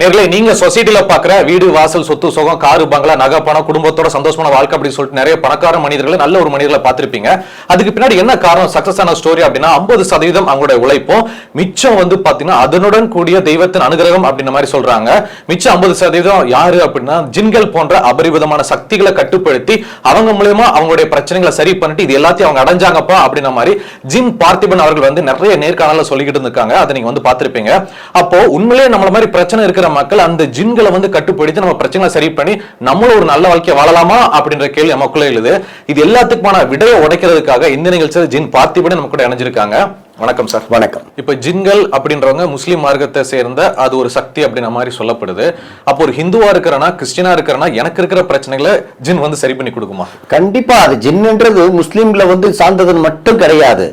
நேர்களை நீங்க சொசைட்டில பாக்குற வீடு வாசல் சொத்து சுகம் காரு பங்களா நகை பணம் குடும்பத்தோட சந்தோஷமான வாழ்க்கை அப்படின்னு சொல்லிட்டு நிறைய பணக்கார மனிதர்களை நல்ல ஒரு மனிதர்களை பார்த்திருப்பீங்க. அதுக்கு பின்னாடி என்ன காரணம்? சக்சஸ் ஆன ஸ்டோரி அப்படின்னா ஐம்பது சதவீதம் அவங்களுடைய உழைப்பும் மிச்சம் வந்து பாத்தீங்கன்னா அதனுடன் கூடிய தெய்வத்தின் அனுகிரகம் அப்படின்ற மாதிரி சொல்றாங்க. மிச்சம் ஐம்பது சதவீதம் யாரு அப்படின்னா ஜின்கள் போன்ற அபரிவிதமான சக்திகளை கட்டுப்படுத்தி அவங்க மூலயமா அவங்களுடைய பிரச்சனைகளை சரி பண்ணிட்டு இது எல்லாத்தையும் அவங்க அடைஞ்சாங்கப்பா அப்படின்ற மாதிரி ஜிம் பார்த்திபன் அவர்கள் வந்து நிறைய நேர்காணல சொல்லிக்கிட்டு இருந்திருக்காங்க. அதை நீங்க வந்து பார்த்திருப்பீங்க. அப்போ உண்மையிலேயே நம்மள மாதிரி பிரச்சனை இருக்கிற மக்கள் அந்த ஜின்களை வந்து கட்டுப்படுத்தி நம்ம பிரச்சனைகளை சரி பண்ணி நம்மளும் ஒரு நல்ல வாழ்க்கையை வாழலாமா அப்படின்ற கேள்வி நமக்குள்ள எழுது. இது எல்லாத்துக்குமான விடையை உடைக்கிறதுக்காக இந்த நிகழ்ச்சியில் ஜின் பார்த்திபன் நம்ம கூட இணைஞ்சிருக்காங்க. வணக்கம் சார். வணக்கம். இப்ப ஜின்கள் அப்படின்றவங்க முஸ்லீம் மார்க்கத்தை சேர்ந்த அது ஒரு சக்தி அப்படின்ற மாதிரி சொல்லப்படுது. அப்போ ஒரு ஹிந்துவா இருக்கிறனா கிறிஸ்டினா இருக்கிறனா எனக்கு இருக்கிற பிரச்சனைகளை ஜின் வந்து சரி பண்ணி கொடுக்குமா? கண்டிப்பா அது ஜின்னுன்றது முஸ்லீம்ல வந்து சார்ந்தது மட்டும் கிடையாது.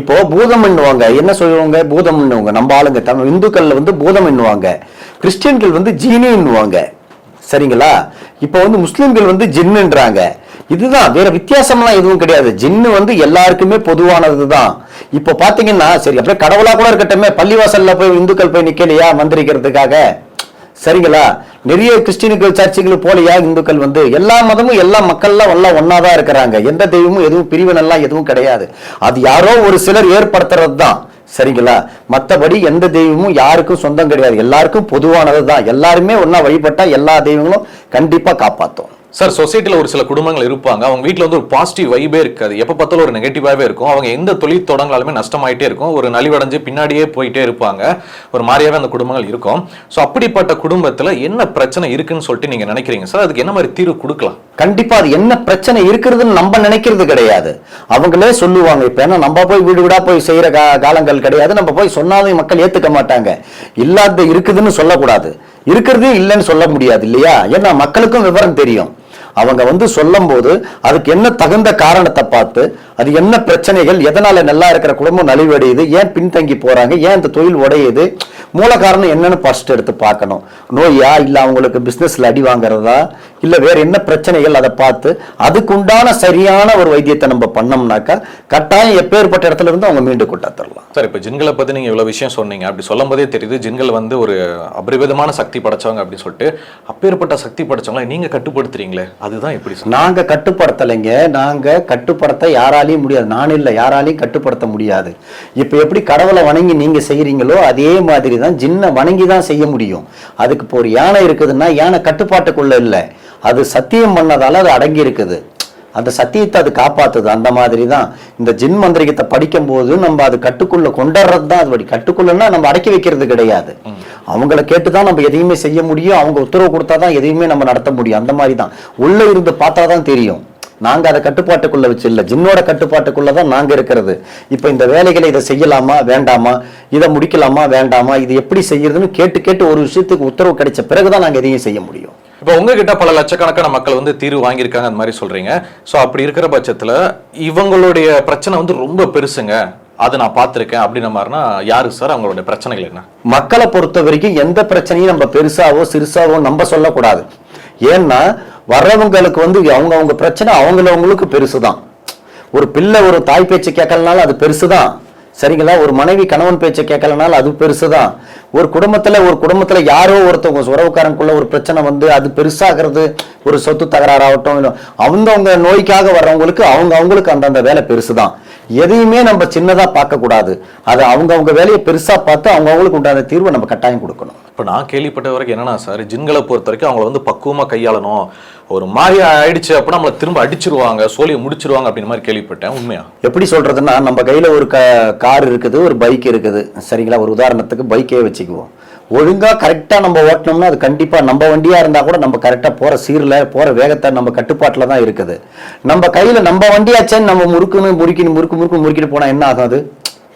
இப்போ பூதம் என்னுவாங்க என்ன சொல்லுவாங்க? பூதம் என்னுவாங்க நம்ம ஆளுங்க தமிழ் இந்துக்கள்ல வந்து பூதம் என்னுவாங்க கிறிஸ்டியன்கள் வந்து ஜீனி சரிங்களா? இப்போ வந்து முஸ்லீம்கள் வந்து ஜின்னுன்றாங்க. இதுதான் வேற வித்தியாசம்லாம் எதுவும் கிடையாது. ஜின்னு வந்து எல்லாருக்குமே பொதுவானது தான் இப்போ பார்த்தீங்கன்னா சரி அப்படியே கடவுளாக கூட இருக்கட்டுமே பள்ளிவாசலில் போய் இந்துக்கள் போய் நிற்கலையா மந்திரிக்கிறதுக்காக? சரிங்களா? நிறைய கிறிஸ்டினுக்கள் சர்ச்சுகள் போலியா இந்துக்கள் வந்து? எல்லா மதமும் எல்லா மக்கள்லாம் எல்லாம் ஒன்னாதான் இருக்கிறாங்க. எந்த தெய்வமும் எதுவும் பிரிவினெல்லாம் எதுவும் கிடையாது. அது யாரோ ஒரு சிலர் ஏற்படுத்துறது தான் சரிங்களா? மற்றபடி எந்த தெய்வமும் யாருக்கும் சொந்தம் கிடையாது. எல்லாருக்கும் பொதுவானது தான் எல்லாருமே ஒன்றா வழிபட்டால் எல்லா தெய்வங்களும் கண்டிப்பாக காப்பாற்றும் சார் சொசைட்டில ஒரு சில குடும்பங்கள் இருப்பாங்க. அவங்க வீட்டில் வந்து ஒரு பாசிட்டிவ் வைபே இருக்காது. எப்போ பார்த்தாலும் ஒரு நெகட்டிவாகவே இருக்கும். அவங்க எந்த தொழில் தொடங்கலாலுமே நஷ்டமாயிட்டே இருக்கும். ஒரு நலிவடைஞ்சு பின்னாடியே போயிட்டே இருப்பாங்க. ஒரு மாதிரியாவே அந்த குடும்பங்கள் இருக்கும். ஸோ அப்படிப்பட்ட குடும்பத்தில் என்ன பிரச்சனை இருக்குன்னு சொல்லிட்டு நீங்க நினைக்கிறீங்க? சார் அதுக்கு என்ன மாதிரி தீர்வு கொடுக்கலாம்? கண்டிப்பா அது என்ன பிரச்சனை இருக்கிறதுன்னு நம்ம நினைக்கிறது கிடையாது. அவங்களே சொல்லுவாங்க இப்போ ஏன்னா நம்ம போய் வீடு வீடா போய் செய்யற கா- காலங்கள் கிடையாது. நம்ம போய் சொன்னாலும் மக்கள் ஏத்துக்க மாட்டாங்க. இல்லாத இருக்குதுன்னு சொல்லக்கூடாது. இருக்கிறதே இல்லைன்னு சொல்ல முடியாது இல்லையா? ஏன்னா மக்களுக்கும் விவரம் தெரியும். அவங்க வந்து சொல்லும் போது அதுக்கு என்ன தகுந்த காரணத்தை பார்த்து அது என்ன பிரச்சனைகள் எதனால நல்லா இருக்கிற குடும்பம் நலிவடையுது ஏன் பின்தங்கி போறாங்க ஏன் இந்த தொழில் உடையுது மூல காரணம் என்னன்னு ஃபர்ஸ்ட் எடுத்து பார்க்கணும். நோயா இல்ல அவங்களுக்கு பிசினஸ்ல அடி வாங்குறதா இல்ல வேற என்ன பிரச்சனைகள் அதை பார்த்து அதுக்குண்டான சரியான ஒரு வைத்தியத்தை நம்ம பண்ணோம்னாக்கா கட்டாயம் எப்பேற்பட்ட இடத்துல இருந்து அவங்க மீண்டு கொண்டாந்துடலாம் சார் இப்போ ஜின்களை பற்றி நீங்கள் இவ்வளோ விஷயம் சொன்னீங்க. அப்படி சொல்லும் போதே தெரியுது ஜின்கள் வந்து ஒரு அபரிவிதமான சக்தி படைச்சவங்க அப்படின்னு சொல்லிட்டு அப்பேற்பட்ட சக்தி படைச்சவங்களை நீங்கள் கட்டுப்படுத்துறீங்களே? அதுதான் எப்படி நாங்கள் கட்டுப்படுத்தலைங்க. நாங்கள் கட்டுப்படுத்த யாராலையும் முடியாது. நான் இல்லை யாராலையும் கட்டுப்படுத்த முடியாது. இப்போ எப்படி கடவுளை வணங்கி நீங்கள் செய்கிறீங்களோ அதே மாதிரி தான் ஜின்னை வணங்கி தான் செய்ய முடியும். அதுக்கு இப்போ ஒரு யானை இருக்குதுன்னா யானை கட்டுப்பாட்டுக்குள்ளே இல்லை. அது சத்தியம் பண்ணதால் அது அடங்கி இருக்குது. அந்த சத்தியத்தை அது காப்பாத்துது. அந்த மாதிரி தான் இந்த ஜின் மந்திரிகத்தை படிக்கும்போது நம்ம அது கட்டுக்குள்ள கொண்டுறது தான் அது படி கட்டுக்குள்ளன்னா நம்ம அடக்கி வைக்கிறது கிடையாது. அவங்கள கேட்டு தான் நம்ம எதையுமே செய்ய முடியும். அவங்க உத்தரவு கொடுத்தா தான் எதையுமே நம்ம நடத்த முடியும். அந்த மாதிரி தான் உள்ள இருந்து பார்த்தா தான் தெரியும். நாங்க அதை கட்டுப்பாட்டுக்குள்ள வச்சு இல்ல. ஜின்னோட கட்டுப்பாட்டுக்குள்ள தான் நாங்க இருக்கிறது. இப்ப இந்த வேலைகளை இதை செய்யலாமா? வேண்டாமா? இதை முடிக்கலாமா? வேண்டாமா? இது எப்படி செய்யறதுன்னு கேட்டு கேட்டு ஒரு விஷயத்துக்கு உத்தரவு கிடைச்ச பிறகுதான் நாங்க எதையும் செய்ய முடியும். இப்போ உங்ககிட்ட பல லட்சக்கணக்கான மக்கள் வந்து தீர்வு வாங்கியிருக்காங்க அந்த மாதிரி சொல்றீங்க. ஸோ அப்படி இருக்கிற பட்சத்தில் இவங்களுடைய பிரச்சனை வந்து ரொம்ப பெருசுங்க. அதை நான் பார்த்துருக்கேன். அப்படின்ன மாதிரினா யாரு சார்? அவங்களுடைய பிரச்சனைகள் என்ன? மக்களை பொறுத்த வரைக்கும் எந்த பிரச்சனையும் நம்ம பெருசாவோ சிறுசாவோ நம்ம சொல்லக்கூடாது. ஏன்னா வர்றவங்களுக்கு வந்து அவங்க அவங்க பிரச்சனை அவங்களவங்களுக்கு பெருசுதான். ஒரு பிள்ளை ஒரு தாய் பேச்சு கேட்கலனாலும் அது பெருசுதான். சரிங்களா? ஒரு மனைவி கணவன் பேச்சை கேட்கலனாலும் அது பெருசுதான். ஒரு குடும்பத்துல ஒரு குடும்பத்துல யாரோ ஒருத்தவங்க உறவுக்காரங்களுக்குள்ள ஒரு பிரச்சனை வந்து அது பெருசாகிறது ஒரு சொத்து தகராறாகட்டும் இல்லை அவங்கவங்க நோய்க்காக வர்றவங்களுக்கு அவங்க அவங்களுக்கு அந்தந்த வேலை பெருசுதான். எதையுமே நம்ம சின்னதா பார்க்க கூடாது அது அவங்க அவங்க வேலையை பெருசா பார்த்து அவங்க அவங்களுக்கு உண்டான தீர்வை நம்ம கட்டாயம் கொடுக்கணும். இப்போ நான் கேள்விப்பட்ட வரைக்கும் என்னன்னா சார் ஜின்களை பொறுத்த வரைக்கும் அவங்கள வந்து பக்குவமா கையாளணும். ஒரு மாதிரி ஆயிடுச்சு அப்படின்னா நம்மளை திரும்ப அடிச்சிருவாங்க சோழியை முடிச்சிருவாங்க அப்படின்னு மாதிரி கேள்விப்பட்டேன். உண்மையா? எப்படி சொல்றதுன்னா நம்ம கையில ஒரு க கார் இருக்குது ஒரு பைக் இருக்குது. சரிங்களா? ஒரு உதாரணத்துக்கு பைக்கே வச்சுக்குவோம். ஒழுங்காக கரெக்டாக நம்ம ஓட்டினோம்னா அது கண்டிப்பாக நம்ம வண்டியாக இருந்தால் கூட நம்ம கரெக்டாக போகிற சீரில் போகிற வேகத்தை நம்ம கட்டுப்பாட்டில் தான் இருக்குது. நம்ம கையில் நம்ம வண்டியாச்சேன்னு நம்ம முறுக்குன்னு முறுக்கின்னு முறுக்கு முறுக்கு முறுக்கிட்டு போனால் என்ன ஆகும் அது?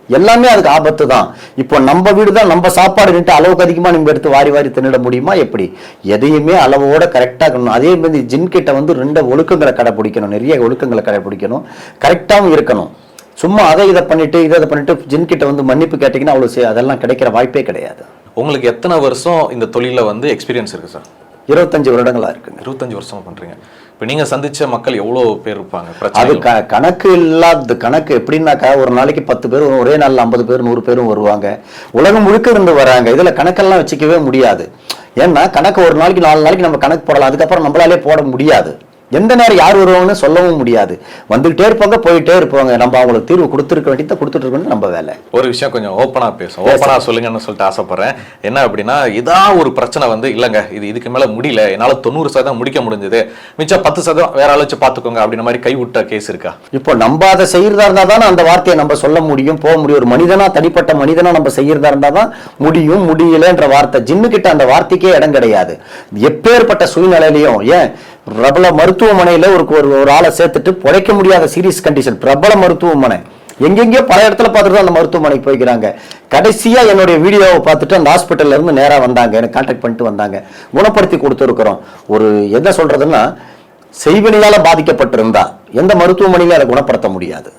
எல்லாமே அதுக்கு ஆபத்து தான். இப்போ நம்ம வீடு தான் நம்ம சாப்பாடு நின்று அளவுக்கு அதிகமாக நம்ம எடுத்து வாரி வாரி தின்னிட முடியுமா? எப்படி? எதையுமே அளவோட கரெக்டாக இருக்கணும் அதே மாதிரி ஜின்கிட்ட வந்து ரெண்டு ஒழுக்கங்களை கடைப்பிடிக்கணும் நிறைய ஒழுக்கங்களை கடைப்பிடிக்கணும் கரெக்டாகவும் இருக்கணும். சும்மா அதை இதை பண்ணிட்டு இதை இதை பண்ணிட்டு ஜின்கிட்ட வந்து மன்னிப்பு கேட்டிங்கன்னா அவ்வளோ சே- அதெல்லாம் கிடைக்கிற வாய்ப்பே கிடையாது. உங்களுக்கு எத்தனை வருஷம் இந்த தொழில வந்து எக்ஸ்பீரியன்ஸ் இருக்கு சார் இருபத்தஞ்சு வருடங்களா இருக்குங்க. இருபத்தஞ்சு வருஷமா பண்றீங்க. இப்போ நீங்க சந்திச்ச மக்கள் எவ்வளவு பேர் இருப்பாங்க? அது க கணக்கு இல்லாத கணக்கு எப்படின்னாக்கா ஒரு நாளைக்கு பத்து பேர் ஒரே நாள்ல ஐம்பது பேர் நூறு பேரும் வருவாங்க. உலகம் முழுக்க இருந்து வராங்க. இதுல கணக்கெல்லாம் வச்சுக்கவே முடியாது. ஏன்னா கணக்கு ஒரு நாளைக்கு நாலு நாளைக்கு நம்ம கணக்கு போடலாம். அதுக்கப்புறம் நம்மளாலே போட முடியாது. எந்த நேரம் யார் வருவாங்கன்னு சொல்லவும் முடியாது. வந்துகிட்டே இருப்பாங்க போயிட்டே இருப்பாங்க. நம்ம அவங்களுக்கு தீர்வு கொடுத்துருக்க வேண்டியதை கொடுத்துட்டு இருக்கணும் நம்ம வேலை. ஒரு விஷயம் கொஞ்சம் ஓப்பனா பேசும். ஓப்பனா சொல்லுங்கன்னு சொல்லிட்டு ஆசைப்படுறேன். என்ன அப்படின்னா இதா ஒரு பிரச்சனை வந்து இல்லங்க இது இதுக்கு மேல முடியல. என்னால தொண்ணூறு சதவீதம் முடிக்க முடிஞ்சது. மிச்சம் பத்து சதவீதம் வேற ஆள் வச்சு பாத்துக்கோங்க அப்படின்ற மாதிரி கைவிட்ட கேஸ் இருக்கா? இப்போ நம்ம அதை செய்யறதா இருந்தா தானே அந்த வார்த்தையை நம்ம சொல்ல முடியும் போக முடியும். ஒரு மனிதனா தனிப்பட்ட மனிதனா நம்ம செய்யறதா இருந்தா தான் முடியும் முடியலன்ற வார்த்தை. ஜின்னு கிட்ட அந்த வார்த்தைக்கே இடம் கிடையாது. எப்பேற்பட்ட சூழ்நிலையிலையும் ஏன்? பிரபல மருத்துவமனையில் ஒரு ஒரு ஆளை சேர்த்துட்டு பிழைக்க முடியாத சீரியஸ் கண்டிஷன் பிரபல மருத்துவமனை. எங்கெங்கேயோ பல இடத்துல பார்த்துட்டு தான் அந்த மருத்துவமனைக்கு போய்க்கிறாங்க. கடைசியாக என்னுடைய வீடியோவை பார்த்துட்டு அந்த ஹாஸ்பிட்டல்ல இருந்து நேராக வந்தாங்க. எனக்கு கான்டாக்ட் பண்ணிட்டு வந்தாங்க. குணப்படுத்தி கொடுத்துருக்குறோம். ஒரு என்ன சொல்றதுன்னா செய்வினையால் பாதிக்கப்பட்டிருந்தா எந்த மருத்துவமனையிலும் அதை குணப்படுத்த முடியாது.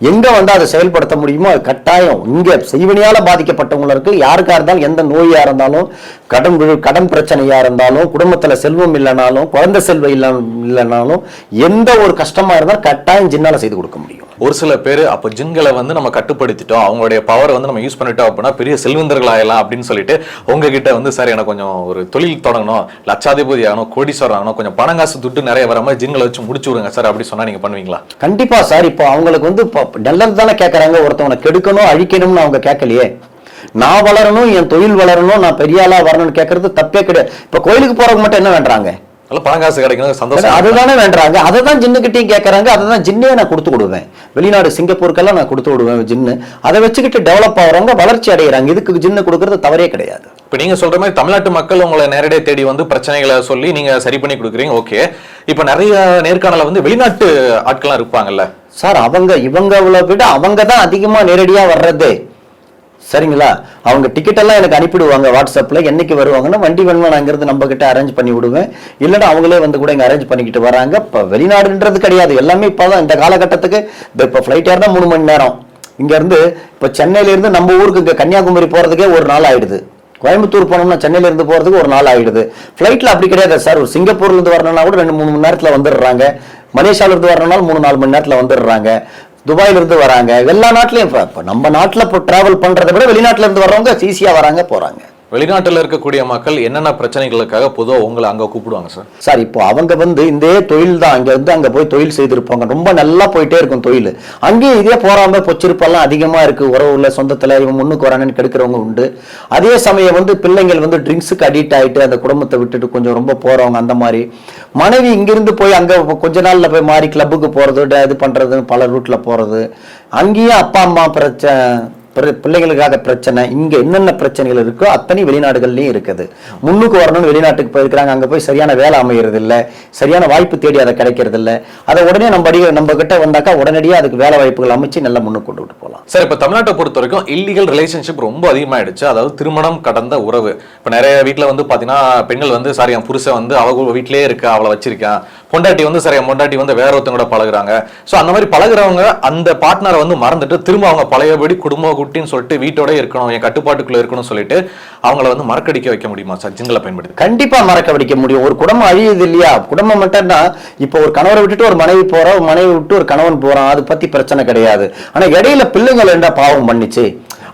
எங்கே வந்து அதை செயல்படுத்த முடியுமோ அது கட்டாயம். இங்கே செய்வனையால் பாதிக்கப்பட்டவங்களுக்கு யாருக்காக இருந்தாலும் எந்த நோயாக இருந்தாலும் கடன் விழு- கடன் பிரச்சனையாக இருந்தாலும் குடும்பத்தில் செல்வம் இல்லைனாலும் குழந்தை செல்வம் இல்லை இல்லைனாலும் எந்த ஒரு கஷ்டமாக இருந்தாலும் கட்டாயம் ஜின்னால் செய்து கொடுக்க முடியும். ஒரு சில பேர் அப்போ ஜின்களை வந்து நம்ம கட்டுப்படுத்திட்டோம். அவங்களுடைய பவரை வந்து நம்ம யூஸ் பண்ணிட்டோம் அப்படின்னா பெரிய செல்வந்தர்கள் ஆகலாம் அப்படின்னு சொல்லிட்டு உங்ககிட்ட வந்து சார் எனக்கு கொஞ்சம் ஒரு தொழில் தொடங்கணும். லட்சாதிபதி ஆகணும் கோடீஸ்வரர் ஆகணும். கொஞ்சம் பணம் காசு துட்டு நிறைய வர மாதிரி ஜின்களை வச்சு முடிச்சு விடுங்க சார் அப்படி சொன்னா நீங்க பண்ணுவீங்களா? கண்டிப்பா சார். இப்போ அவங்களுக்கு வந்து இப்போ நல்லது தானே கேட்கறாங்க ஒருத்தவனை கெடுக்கணும் அழிக்கணும்னு அவங்க கேட்கலையே நான் வளரணும் என் தொழில் வளரணும் நான் பெரிய ஆளா வரணும்னு கேட்கறது தப்பே கிடையாது. இப்போ கோயிலுக்கு போறவங்க மட்டும் என்ன வேண்டாங்க நல்ல பணம் காசு கிடைக்கணும் சந்தோஷம் அதுதானே வேண்டாங்க அதை தான் ஜின்னுக்கிட்டையும் கேட்கறாங்க அதை தான் ஜின்னே நான் கொடுத்து விடுவேன். வெளிநாடு சிங்கப்பூருக்கெல்லாம் நான் கொடுத்து விடுவேன் ஜின்னு. அதை வச்சுக்கிட்டு டெவலப் ஆகுறவங்க வளர்ச்சி அடைகிறாங்க இதுக்கு ஜின்னு கொடுக்கறது தவறே கிடையாது. இப்ப நீங்க சொல்ற மாதிரி தமிழ்நாட்டு மக்கள் உங்களை நேரடியாக தேடி வந்து பிரச்சனைகளை சொல்லி நீங்க சரி பண்ணி கொடுக்குறீங்க. ஓகே. இப்ப நிறைய நேர்காணல வந்து வெளிநாட்டு ஆட்கள்லாம் இருப்பாங்கல்ல. சார் அவங்க இவங்களை விட அவங்க தான் அதிகமா நேரடியா வர்றதே. சரிங்களா? அவங்க டிக்கெட் எல்லாம் எனக்கு அனுப்பிடுவாங்க வாட்ஸ்அப்பில் என்னைக்கு வருவாங்கன்னா வண்டி வேணுமா நான் நம்ம கிட்ட அரேஞ்ச் பண்ணி விடுவேன். இல்லைன்னா அவங்களே வந்து கூட இங்கே அரேஞ்ச் பண்ணிக்கிட்டு வராங்க. இப்போ வெளிநாடுன்றது கிடையாது. எல்லாமே இப்போ தான் இந்த காலகட்டத்துக்கு. இப்போ ஃப்ளைட் ஏறினா மூணு மணி நேரம். இங்கேருந்து இப்போ சென்னையிலேருந்து நம்ம ஊருக்கு இங்கே கன்னியாகுமரி போகிறதுக்கே ஒரு நாள் ஆகிடுது கோயம்புத்தூர் போனோம்னா சென்னையிலேருந்து போகிறதுக்கு ஒரு நாள் ஆகிடுது ஃப்ளைட்டில் அப்படி கிடையாது சார். ஒரு சிங்கப்பூர்லேருந்து வரணும்னா கூட ரெண்டு மூணு மணி நேரத்தில் வந்துடுறாங்க. மலேசியாவிலேருந்து வரணும்னாலும் மூணு நாலு மணி நேரத்தில் வந்துடுறாங்க. துபாயில இருந்து வராங்க எல்லா நாட்டிலையும் இப்போ நம்ம நாட்டில் இப்போ டிராவல் பண்றதை விட வெளிநாட்டுல இருந்து வர்றவங்க ஈஸியா வராங்க போறாங்க. வெளிநாட்டில் இருக்கக்கூடிய மக்கள் என்னென்ன பிரச்சனைகளுக்காக பொதுவாக உங்களை அங்கே கூப்பிடுவாங்க சார் சார் இப்போ அவங்க வந்து இந்த தொழில் தான் அங்கே வந்து அங்கே போய் தொழில் செய்திருப்பாங்க. ரொம்ப நல்லா போயிட்டே இருக்கும் தொழில். அங்கேயும் இதே போகாமல் பொச்சிருப்பெல்லாம் அதிகமாக இருக்குது உறவுல சொந்தத்தில் இவன் முன்னுக்கு வராங்கன்னு கெடுக்கிறவங்க உண்டு. அதே சமயம் வந்து பிள்ளைங்கள் வந்து ட்ரிங்க்ஸுக்கு அடிக்ட் ஆயிட்டு அந்த குடும்பத்தை விட்டுட்டு கொஞ்சம் ரொம்ப போகிறவங்க அந்த மாதிரி. மனைவி இங்கிருந்து போய் அங்கே கொஞ்ச நாளில் போய் மாறி கிளப்புக்கு போகிறது ட- இது பண்ணுறது பல ரூட்டில் போகிறது அங்கேயும் அப்பா அம்மா பிரச்சனை பிள்ளைகளுக்காக பிரச்சனை இங்க என்னென்ன பிரச்சனைகள் இருக்கோ அத்தனை வெளிநாடுகள்லயும் இருக்குது. முன்னுக்கு வரணும்னு வெளிநாட்டுக்கு போயிருக்கிறாங்க அங்க போய் சரியான வேலை அமையிறது இல்ல சரியான வாய்ப்பு தேடி அதை கிடைக்கிறது இல்ல அதை உடனே நம்ம அடி நம்ம கிட்ட வந்தாக்கா உடனடியாக அதுக்கு வேலை வாய்ப்புகள் அமைச்சு நல்லா முன்னுக்கு கொண்டு விட்டு போகலாம் சார் இப்போ தமிழ்நாட்டை பொறுத்த வரைக்கும் இல்லீகல் ரிலேஷன்ஷிப் ரொம்ப அதிகமாயிடுச்சு. அதாவது திருமணம் கடந்த உறவு. இப்போ நிறைய வீட்டில் வந்து பார்த்தீங்கன்னா பெண்கள் வந்து சாரி என் புருஷன் வந்து அவ வீட்டிலே இருக்கா அவளை வச்சிருக்கான். பொண்டாட்டி வந்து சரி பொண்டாட்டி வந்து வேற ஒருத்தங்க கூட பழகுறாங்க. ஸோ அந்த மாதிரி பழகுறவங்க அந்த பார்ட்னரை வந்து மறந்துட்டு திரும்ப அவங்க பழையபடி குடும்ப குட்டின்னு சொல்லிட்டு வீட்டோட இருக்கணும் என் கட்டுப்பாட்டுக்குள்ள இருக்கணும்னு சொல்லிட்டு அவங்கள வந்து மறக்கடிக்க வைக்க முடியுமா சார்? ஜிங்களை பயன்படுத்தி. கண்டிப்பா மறக்க வைக்க முடியும். ஒரு குடும்பம் அழியுது இல்லையா? குடும்பம் மட்டும்னா இப்போ ஒரு கணவரை விட்டுட்டு ஒரு மனைவி போறோம் ஒரு மனைவி விட்டு ஒரு கணவன் போறான். அது பத்தி பிரச்சனை கிடையாது. ஆனா இடையில பிள்ளைங்கள் என்ன பாவம் பண்ணிச்சு.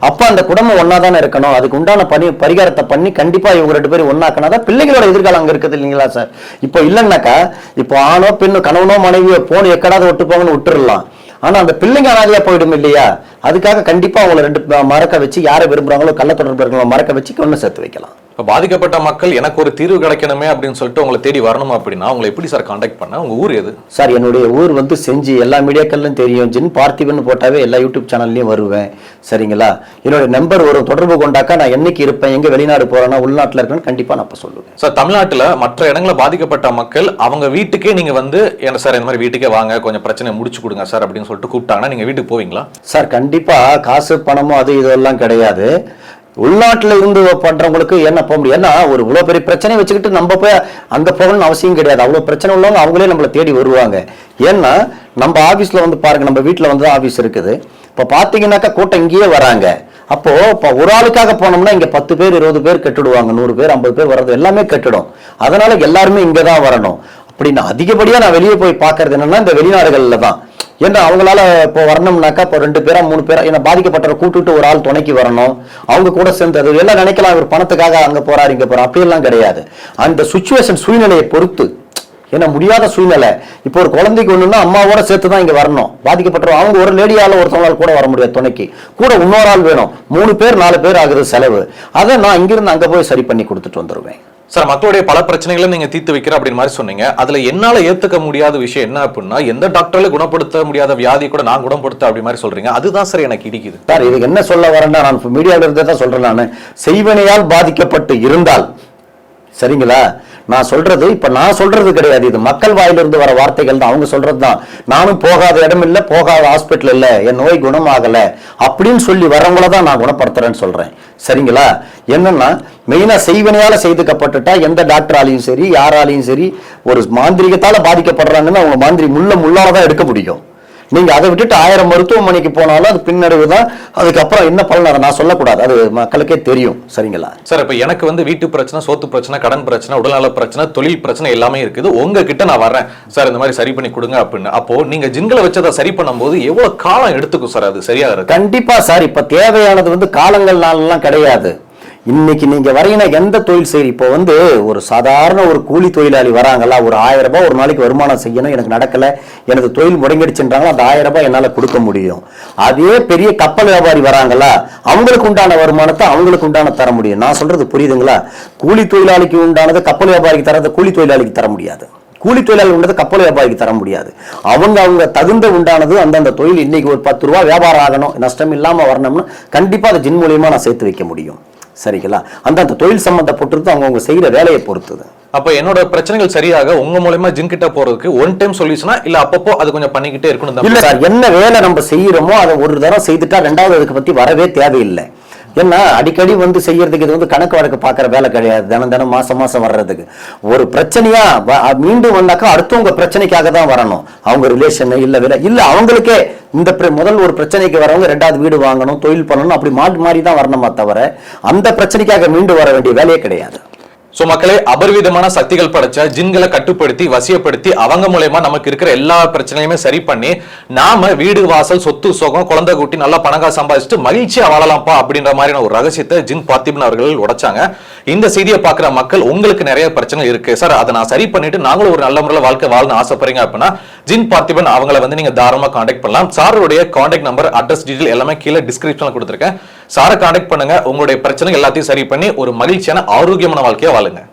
அப்போ அந்த குடும்பம் ஒன்னா தானே இருக்கணும்? அதுக்கு உண்டான பணி பரிகாரத்தை பண்ணி கண்டிப்பா இவங்க ரெண்டு பேரும் ஒன்னாக்கினாதான் பிள்ளைகளோட எதிர்காலம் அங்கே இருக்குது இல்லைங்களா சார்? இப்போ இல்லைன்னாக்கா இப்போ ஆணோ பெண்ணோ கணவனோ மனைவியோ போன் எக்கடாத விட்டு போங்கன்னு விட்டுறலாம். ஆனா அந்த பிள்ளைங்க அனாதையா போயிடும் இல்லையா? அதுக்காக கண்டிப்பா அவங்களை ரெண்டு மறக்க வச்சு யாரை விரும்புறாங்களோ கள்ள தொடர்பு இருக்கிறவங்கள மறக்க வச்சு கொண்டு சேர்த்து வைக்கலாம். இப்ப பாதிக்கப்பட்ட மக்கள் எனக்கு ஒரு தீர்வு கிடைக்கணுமே அப்படின்னு சொல்லிட்டு உங்களை தேடி வரணும் அப்படின்னா உங்களை எப்படி சார் காண்டாக்ட் பண்ண? உங்க ஊர் எது? சார் என்னுடைய ஊர் வந்து செஞ்சு எல்லா மீடியாக்கள்லையும் தெரியும். ஜின் பார்த்திபன் போட்டாவே எல்லா யூடியூப் சேனல்லையும் வருவேன். சரிங்களா? என்னோட நம்பர் வரும் தொடர்பு கொண்டாக்கா நான் என்னைக்கு இருப்பேன் எங்க வெளிநாடு போறேன்னா உள்நாட்டில் இருக்கேன்னு கண்டிப்பா நான் அப்ப சொல்லுவேன். சார் தமிழ்நாட்டுல மற்ற இடங்களில் பாதிக்கப்பட்ட மக்கள் அவங்க வீட்டுக்கே நீங்க வந்து என்ன சார் இந்த மாதிரி வீட்டுக்கே வாங்க கொஞ்சம் பிரச்சனை முடிச்சு கொடுங்க சார் அப்படின்னு சொல்லிட்டு கூப்பிட்டாங்கன்னா நீங்க வீட்டுக்கு போவீங்களா? சார் கண்டிப்பா காசு பணமோ அது இதெல்லாம் கிடையாது. உள்நாட்டில் இருந்து பண்றவங்களுக்கு என்ன போக முடியும்? ஏன்னா ஒரு இவ்வளவு பெரிய பிரச்சனை வச்சுக்கிட்டு நம்ம போய் அங்க போகணும்னு அவசியம் கிடையாது. அவ்வளவு பிரச்சனை உள்ளவங்க அவங்களே நம்மளை தேடி வருவாங்க. ஏன்னா நம்ம ஆபீஸ்ல வந்து பாருங்க நம்ம வீட்டுல வந்து ஆபீஸ் இருக்குது. இப்ப பாத்தீங்கன்னாக்கா கூட்டம் இங்கேயே வராங்க. அப்போ இப்போ ஒரு ஆளுக்காக போனோம்னா இங்க பத்து பேர் இருபது பேர் கெட்டுடுவாங்க. நூறு பேர் ஐம்பது பேர் வர்றது எல்லாமே கெட்டுடும். அதனால எல்லாருமே இங்கே தான் வரணும். அப்படின்னு அதிகப்படியா நான் வெளியே போய் பார்க்கறது என்னன்னா இந்த வெளிநாடுகள்ல தான் ஏன்னா அவங்களால இப்போ வரணும்னாக்கா இப்போ ரெண்டு பேரா மூணு பேரா ஏன்னா பாதிக்கப்பட்டவரை கூட்டுட்டு ஒரு ஆள் துணைக்கு வரணும். அவங்க கூட சேர்ந்து அது எல்லாம் நினைக்கலாம் இவர் பணத்துக்காக அங்க போறாரு இங்க போறாரு. அப்படியெல்லாம் கிடையாது. அந்த சுச்சுவேஷன் சூழ்நிலையை பொறுத்து ஏன்னா முடியாத சூழ்நிலை. இப்போ ஒரு குழந்தைக்கு ஒண்ணுன்னா அம்மாவோட சேர்த்து தான் இங்க வரணும். பாதிக்கப்பட்டவங்க அவங்க ஒரு லேடியால ஒருத்தவங்களால கூட வர முடியாது துணைக்கு. கூட இன்னொரு ஆள் வேணும். மூணு பேர் நாலு பேர் ஆகுது செலவு. அதை நான் இங்கிருந்து அங்க போய் சரி பண்ணி கொடுத்துட்டு வந்துருவேன். சார் மக்களுடைய பல பிரச்சனைகளை நீங்க தீர்த்து வைக்கிற அப்படின்னு மாதிரி சொன்னீங்க. அதுல என்னால ஏத்துக்க முடியாத விஷயம் என்ன அப்படின்னா எந்த டாக்டர்ல குணப்படுத்த முடியாத வியாதி கூட நான் குணப்படுத்த அப்படி மாதிரி சொல்றீங்க. அதுதான் சார் எனக்கு இடிக்குது. சார் இதுக்கு என்ன சொல்ல வரேன்னா நான் மீடியாவில் இருந்தே தான் சொல்றேன் நான். செய்வனையால் பாதிக்கப்பட்டு இருந்தால். சரிங்களா? நான் சொல்றது இப்ப நான் சொல்றது கிடையாது. இது மக்கள் வாயிலிருந்து வர வார்த்தைகள் தான். அவங்க சொல்றது தான். நானும் போகாத இடம் இல்லை போகாத ஹாஸ்பிட்டல் இல்லை என் நோய் குணமாகல அப்படின்னு சொல்லி வரவங்கள தான் நான் குணப்படுத்துறேன்னு சொல்றேன். சரிங்களா? என்னன்னா மெயினா செய்வனையால செய்துக்கப்பட்டுட்டா எந்த டாக்டராலையும் சரி யாராலையும் சரி ஒரு மாந்திரிகத்தால பாதிக்கப்படுறாங்கன்னா அவங்க மாந்திரி முள்ள முள்ளால தான் எடுக்க முடியும். நீங்க அதை விட்டுட்டு ஆயிரம் மருத்துவமனைக்கு போனாலும் அது பின்னடைவு தான். அதுக்கப்புறம் என்ன பலன்? அதை நான் சொல்லக்கூடாது. அது மக்களுக்கே தெரியும். சரிங்களா? சார் இப்ப எனக்கு வந்து வீட்டு பிரச்சனை சோத்து பிரச்சனை கடன் பிரச்சனை உடல்நல பிரச்சனை தொழில் பிரச்சனை எல்லாமே இருக்குது. உங்ககிட்ட நான் வர்றேன். சார் இந்த மாதிரி சரி பண்ணி கொடுங்க அப்படின்னு. அப்போ நீங்க ஜின்களை வச்சு அதை சரி பண்ணும்போது எவ்வளவு காலம் எடுத்துக்கும் சார் அது? சரியா இருக்கு? கண்டிப்பா சார். இப்ப தேவையானது வந்து காலங்கள் நாளெல்லாம் கிடையாது. இன்னைக்கு நீங்க வரீங்கன்னா எந்த தொழில் செய்யும் இப்போ வந்து ஒரு சாதாரண ஒரு கூலி தொழிலாளி வராங்களா? ஒரு ஆயிரம் ரூபாய் ஒரு நாளைக்கு வருமானம் செய்யணும். எனக்கு நடக்கல. எனது தொழில் முடங்கிடுச்சுன்றாங்களோ? அந்த ஆயிரம் ரூபாய் என்னால் கொடுக்க முடியும். அதே பெரிய கப்பல் வியாபாரி வராங்களா? அவங்களுக்கு உண்டான வருமானத்தை அவங்களுக்கு உண்டான தர முடியும். நான் சொல்றது புரியுதுங்களா? கூலி தொழிலாளிக்கு உண்டானது கப்பல் வியாபாரிக்கு தரது கூலி தொழிலாளிக்கு தர முடியாது. கூலி தொழிலாளி உண்டது கப்பல் வியாபாரிக்கு தர முடியாது. அவங்க அவங்க தகுந்த உண்டானது அந்தந்த தொழில் இன்னைக்கு ஒரு பத்து ரூபா வியாபாரம் ஆகணும். நஷ்டம் இல்லாமல் வரணும்னா கண்டிப்பாக அதை ஜின் மூலியமாக நான் சேர்த்து வைக்க முடியும். சரிங்களா? அந்தந்த தொழில் சம்பந்தப்பட்டிருக்கு அவங்கவுங்க செய்யற வேலையை பொறுத்தது. அப்ப என்னோட பிரச்சனைகள் சரியாக உங்க மூலயமா ஜின் கிட்ட போறதுக்கு ஒன் டைம் சொல்யூஷனா இல்ல அப்பப்போ அது கொஞ்சம் பண்ணிக்கிட்டே இருக்கணும் இல்ல சார் என்ன வேலை நம்ம செய்யறோமோ அதை ஒரு தடவை செய்துட்டா ரெண்டாவது அதுக்கு பத்தி வரவே தேவையில்லை. ஏன்னா அடிக்கடி வந்து செய்யறதுக்கு இது வந்து கணக்கு வழக்கு பார்க்குற வேலை கிடையாது. தினம் தினம் மாசம் மாசம் வர்றதுக்கு. ஒரு பிரச்சனையா மீண்டும் வந்தாக்கா அடுத்தவங்க பிரச்சனைக்காக தான் வரணும். அவங்க ரிலேஷன் இல்லை வேலை இல்லை அவங்களுக்கே இந்த பிர- முதல் ஒரு பிரச்சனைக்கு வரவங்க ரெண்டாவது வீடு வாங்கணும் தொழில் பண்ணணும் அப்படி மாறி மாறி தான் வரணுமா தவிர அந்த பிரச்சனைக்காக மீண்டும் வர வேண்டிய வேலையே கிடையாது. சோ மக்களே அபரிவிதமான சக்திகள் படைச்ச ஜின்களை கட்டுப்படுத்தி வசியப்படுத்தி அவங்க மூலயமா நமக்கு இருக்கிற எல்லா பிரச்சனையுமே சரி பண்ணி நாம வீடு வாசல் சொத்து சுகம் குழந்தை கூட்டி நல்லா பணங்கா சம்பாதிச்சுட்டு மகிழ்ச்சியா வாழலாம்ப்பா அப்படின்ற மாதிரியான ஒரு ரகசியத்தை ஜின் பாத்திபன் அவர்கள் உடைச்சாங்க. இந்த செய்தியை பார்க்குற மக்கள் உங்களுக்கு நிறைய பிரச்சனை இருக்கு. சார் அதை நான் சரி பண்ணிட்டு நாங்களும் ஒரு நல்ல முறையில் வாழ்க்கை வாழணும் ஆசைப்படுறீங்க அப்படின்னா ஜின் பார்த்திபன் அவங்கள வந்து நீங்க தாராளமாக காண்டாக்ட் பண்ணலாம். சாருடைய காண்டாக்ட் நம்பர் அட்ரஸ் டீடைல் எல்லாமே கீழே டிஸ்கிரிப்ஷன்ல கொடுத்துருக்கேன். சாரை காண்டாக்ட் பண்ணுங்க. உங்களுடைய பிரச்சனை எல்லாத்தையும் சரி பண்ணி ஒரு மகிழ்ச்சியான ஆரோக்கியமான வாழ்க்கையை வாழுங்க.